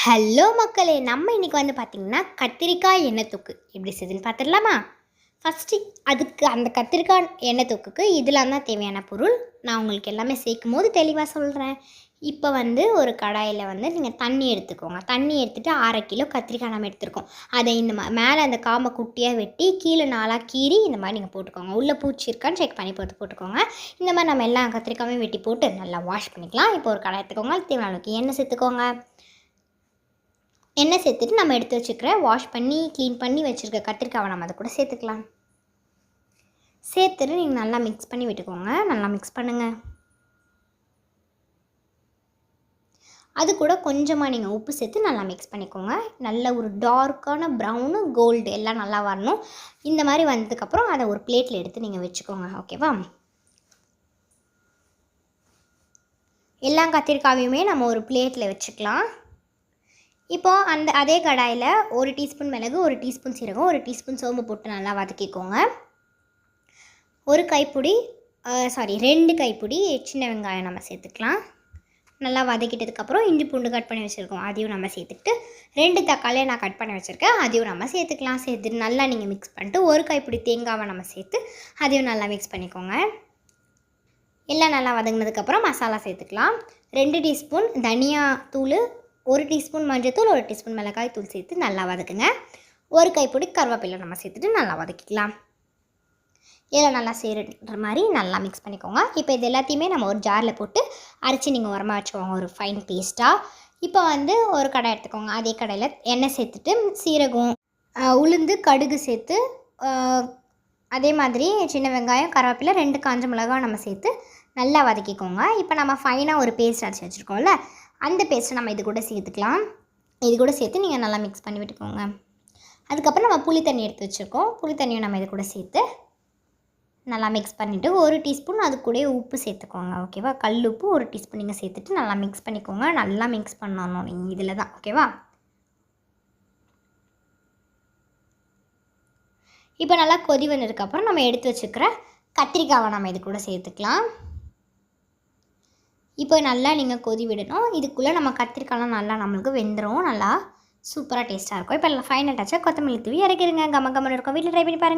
Hello மக்களே நம்ம இன்றைக்கி வந்து பார்த்திங்கன்னா கத்திரிக்காய் எண்ணெய் தொக்கு. எப்படி செய்யுதுன்னு பார்த்துடலாமா ஃபஸ்ட்டு அதுக்கு அந்த கத்திரிக்காய் எண்ணெய் தொக்குக்கு இதெல்லாம் தான் தேவையான பொருள். நான் உங்களுக்கு எல்லாமே சேர்க்கும் போது தெளிவாக சொல்கிறேன் இப்போ வந்து ஒரு கடாயில் வந்து நீங்கள் தண்ணி எடுத்துக்கோங்க. தண்ணி எடுத்துகிட்டு அரை கிலோ கத்திரிக்காய் நம்ம எடுத்துருக்கோம். அதை இந்த மா மேலே அந்த காம்பை குட்டியாக வெட்டி கீழே நாளாக கீறி இந்த மாதிரி நீங்கள் போட்டுக்கோங்க. உள்ளே பூச்சி இருக்கான்னு செக் பண்ணி போட்டு போட்டுக்கோங்க. இந்த மாதிரி நம்ம எல்லா கத்திரிக்காயும் வெட்டி போட்டு நல்லா வாஷ் பண்ணிக்கலாம். இப்போ ஒரு கடாய் எடுத்துக்கோங்க. தேவையான அளவுக்கு எண்ணெய் சேர்த்துக்கோங்க. எண்ணெய் சேர்த்துட்டு நம்ம எடுத்து வச்சுக்கிற வாஷ் பண்ணி க்ளீன் பண்ணி வச்சுருக்க கத்திரிக்காவை நம்ம அதை கூட சேர்த்துக்கலாம். சேர்த்துட்டு நீங்கள் நல்லா மிக்ஸ் பண்ணி விட்டுக்கோங்க. நல்லா மிக்ஸ் பண்ணுங்கள் அது கூட கொஞ்சமாக நீங்கள் உப்பு சேர்த்து நல்லா மிக்ஸ் பண்ணிக்கோங்க. நல்ல ஒரு டார்க்கான ப்ரௌனு கோல்டு எல்லாம் நல்லா வரணும். இந்த மாதிரி வந்ததுக்கப்புறம் அதை ஒரு பிளேட்டில் எடுத்து நீங்கள் வச்சுக்கோங்க. ஓகேவா எல்லா கத்திரிக்காவையுமே நம்ம ஒரு பிளேட்டில் வச்சுக்கலாம். இப்போது அந்த அதே கடாயில் ஒரு டீஸ்பூன் மிளகு ஒரு டீஸ்பூன் சீரகம் ஒரு டீஸ்பூன் சோம்பு போட்டு நல்லா வதக்கிக்கோங்க. ஒரு கைப்பிடி சாரி ரெண்டு கைப்பிடி சின்ன வெங்காயம் நம்ம சேர்த்துக்கலாம். நல்லா வதக்கிட்டதுக்கப்புறம் இஞ்சி பூண்டு கட் பண்ணி வச்சுருக்கோம் அதையும் நம்ம சேர்த்துட்டு ரெண்டு தக்காளியை நான் கட் பண்ணி வச்சுருக்கேன் அதையும் நம்ம சேர்த்துக்கலாம். சேர்த்து நல்லா நீங்கள் மிக்ஸ் பண்ணிட்டு ஒரு கைப்பிடி தேங்காவை நம்ம சேர்த்து அதையும் நல்லா மிக்ஸ் பண்ணிக்கோங்க. எல்லாம் நல்லா வதங்கினதுக்கப்புறம் மசாலா சேர்த்துக்கலாம். ரெண்டு டீஸ்பூன் தனியா தூள் ஒரு டீஸ்பூன் மஞ்சத்தூள் ஒரு டீஸ்பூன் மிளகாய் தூள் சேர்த்து நல்லா வதக்குங்க. ஒரு கைப்பிடி கருவேப்பிலை நம்ம சேர்த்துட்டு நல்லா வதக்கிக்கலாம். இதில் நல்லா சேருன்ற மாதிரி நல்லா மிக்ஸ் பண்ணிக்கோங்க. இப்போ இது எல்லாத்தையுமே நம்ம ஒரு ஜாரில் போட்டு அரைச்சி நீங்கள் உரமாக வச்சுக்கோங்க. ஒரு ஃபைன் பேஸ்ட்டாக இப்போ வந்து ஒரு கடை எடுத்துக்கோங்க. அதே கடையில் எண்ணெய் சேர்த்துட்டு சீரகம் உளுந்து கடுகு சேர்த்து அதே மாதிரி சின்ன வெங்காயம் கருவேப்பிலை ரெண்டு காஞ்ச மிளகாய் நம்ம சேர்த்து நல்லா வதக்கிக்கோங்க. இப்போ நம்ம ஃபைனாக ஒரு பேஸ்ட் அரைச்சி வச்சுருக்கோம்ல. அந்த பேஸ்ட்டை நம்ம இது கூட சேர்த்துக்கலாம். இது கூட சேர்த்து நீங்கள் நல்லா மிக்ஸ் பண்ணி விட்டுக்கோங்க. அதுக்கப்புறம் நம்ம புளி தண்ணி எடுத்து வச்சுருக்கோம். புளி தண்ணியை நம்ம இது கூட சேர்த்து நல்லா மிக்ஸ் பண்ணிவிட்டு ஒரு டீஸ்பூன் அது கூட உப்பு சேர்த்துக்கோங்க ஓகேவா கல் உப்பு ஒரு டீஸ்பூன் நீங்கள் சேர்த்துட்டு நல்லா மிக்ஸ் பண்ணிக்கோங்க. நல்லா மிக்ஸ் பண்ணணும் நீங்கள் இதில் தான் ஓகேவா இப்போ நல்லா கொதி வந்ததுக்கப்புறம் நம்ம எடுத்து வச்சுக்கிற கத்திரிக்காவை நம்ம இது கூட சேர்த்துக்கலாம். இப்போ நல்லா நீங்கள் கொதி விடணும். இதுக்குள்ளே நம்ம கத்திரிக்காய்லாம் நல்லா நம்மளுக்கு வெந்துடும் நல்லா சூப்பராக டேஸ்ட்டாக இருக்கும். இப்போ ஃபைனல் டச்சாக கொத்தமல்லி தூவி இறக்கிடுங்க கம்ம கம்மன் இருக்கும். வீட்டில் ட்ரை பண்ணி பாருங்கள்